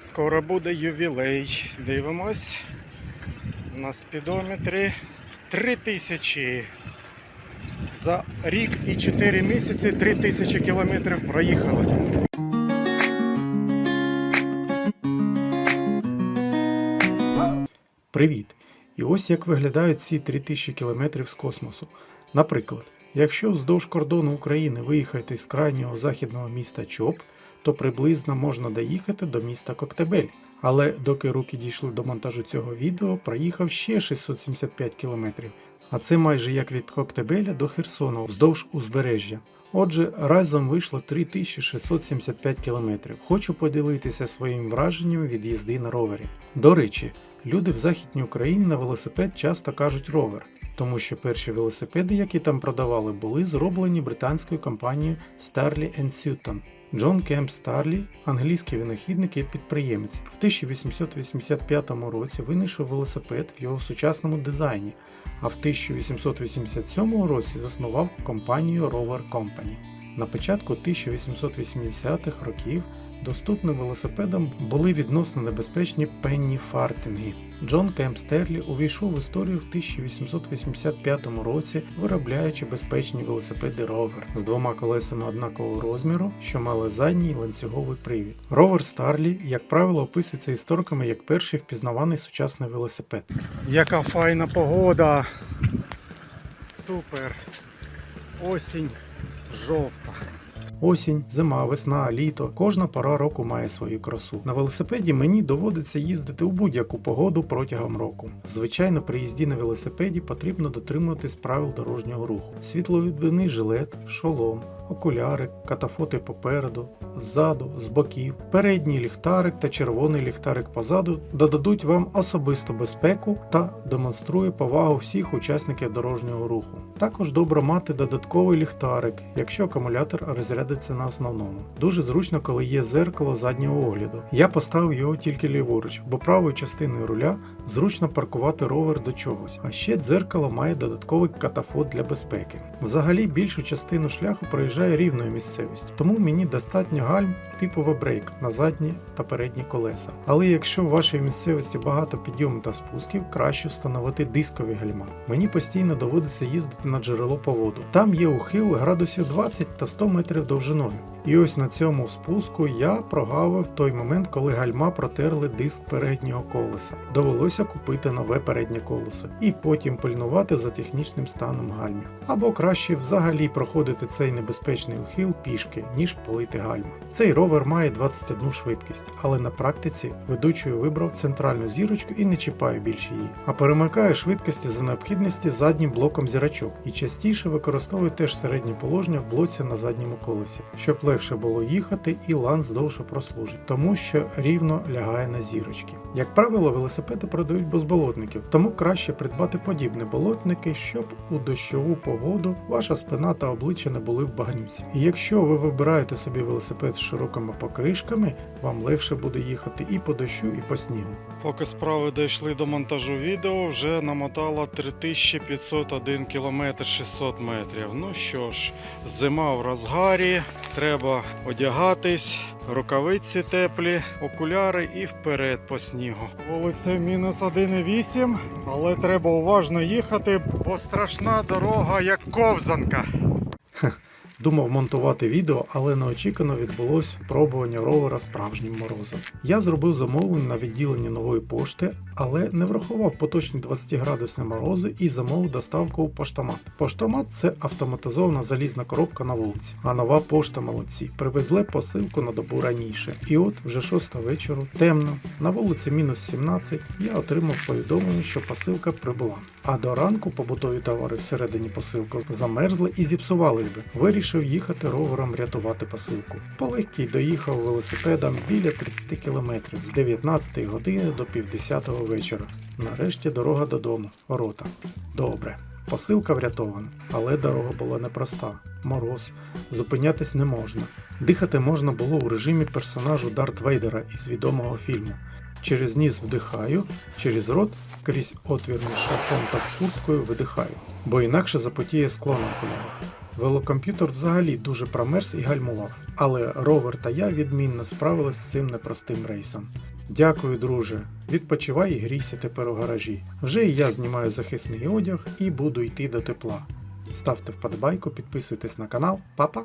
Скоро буде ювілей. Дивимось. На спідометрі 3000. За рік і 4 місяці 3000 кілометрів проїхали. Привіт! І ось як виглядають ці 3000 кілометрів з космосу. Наприклад, якщо вздовж кордону України виїхати з крайнього західного міста Чоп, то приблизно можна доїхати до міста Коктебель. Але доки руки дійшли до монтажу цього відео, проїхав ще 675 кілометрів. А це майже як від Коктебеля до Херсону вздовж узбережжя. Отже, разом вийшло 3675 кілометрів. Хочу поділитися своїм враженням від їзди на ровері. До речі, люди в Західній Україні на велосипед часто кажуть ровер, тому що перші велосипеди, які там продавали, були зроблені британською компанією Starley Sutton. Джон Кемп Старлі, англійський винахідник і підприємець, в 1885 році винайшов велосипед в його сучасному дизайні, а в 1887 році заснував компанію Rover Company. На початку 1880-х років доступним велосипедам були відносно небезпечні пенні фартинги. Джон Кемп Стерлі увійшов в історію в 1885 році, виробляючи безпечні велосипеди Rover з двома колесами однакового розміру, що мали задній ланцюговий привід. Rover Старлі, як правило, описується істориками як перший впізнаваний сучасний велосипед. Яка файна погода! Супер! Осінь жовта. Осінь, зима, весна, літо. Кожна пора року має свою красу. На велосипеді мені доводиться їздити у будь-яку погоду протягом року. Звичайно, при їзді на велосипеді потрібно дотримуватись правил дорожнього руху: світловідбивний жилет, шолом, окуляри, катафоти попереду, ззаду, з боків, передній ліхтарик та червоний ліхтарик позаду додадуть вам особисту безпеку та демонструє повагу всіх учасників дорожнього руху. Також добре мати додатковий ліхтарик, якщо акумулятор розрядиться на основному. Дуже зручно, коли є зеркало заднього огляду. Я поставив його тільки ліворуч, бо правою частиною руля зручно паркувати ровер до чогось. А ще дзеркало має додатковий катафот для безпеки. Взагалі більшу частину шляху проїжджає рівною місцевістю, тому мені достатньо гальм типу брейк на задні та передні колеса. Але якщо в вашій місцевості багато підйомів та спусків, краще встановити дискові гальма. Мені постійно доводиться їздити на джерело по воду. Там є ухил градусів 20 та 100 метрів довжиною. І ось на цьому спуску я прогавив той момент, коли гальма протерли диск переднього колеса. Довелося купити нове переднє колесо і потім пильнувати за технічним станом гальмів. Або краще взагалі проходити цей небезпечний ухил пішки, ніж палити гальма. Цей ровер має 21 швидкість, але на практиці ведучою вибрав центральну зірочку і не чіпаю більше її, а перемикаю швидкості за необхідності заднім блоком зірочок і частіше використовую теж середнє положення в блоці на задньому колесі, щоб легше було їхати і ланц довше прослужить, тому що рівно лягає на зірочки. Як правило, велосипеди продають без болотників, тому краще придбати подібні болотники, щоб у дощову погоду ваша спина та обличчя не були в багнюці. І якщо ви вибираєте собі велосипед з широкими покришками, вам легше буде їхати і по дощу, і по снігу. Поки справи дійшли до монтажу відео, вже намотало 3501 км 600 метрів. Ну що ж, зима в розгарі, треба одягатись, рукавиці теплі, окуляри і вперед по снігу. Вулиця мінус 1,8, але треба уважно їхати, бо страшна дорога як ковзанка. Думав монтувати відео, але неочікувано відбулось пробування ровера справжнім морозом. Я зробив замовлення на відділення нової пошти, але не врахував поточні 20-градусні морози і замовив доставку у поштомат. Поштомат це автоматизована залізна коробка на вулиці, а нова пошта молодці. Привезли посилку на добу раніше. І от вже 6 вечора, темно, на вулиці мінус 17, я отримав повідомлення, що посилка прибула. А до ранку побутові товари всередині посилки замерзли і зіпсувались би. Вирішив їхати ровером рятувати посилку. Полегкий доїхав велосипедом біля 30 кілометрів з 19 години до півдесятого вечора. Нарешті дорога додому, ворота. Добре. Посилка врятована, але дорога була непроста. Мороз, зупинятись не можна. Дихати можна було у режимі персонажу Дарт Вейдера із відомого фільму. Через ніс вдихаю, через рот крізь отвір між шарфом та курткою видихаю, бо інакше запотіє скло на окулярах. Велокомп'ютер взагалі дуже промерз і гальмував, але ровер та я відмінно справились з цим непростим рейсом. Дякую, друже. Відпочивай і грійся тепер у гаражі. Вже і я знімаю захисний одяг і буду йти до тепла. Ставте вподобайку, підписуйтесь на канал. Па-па!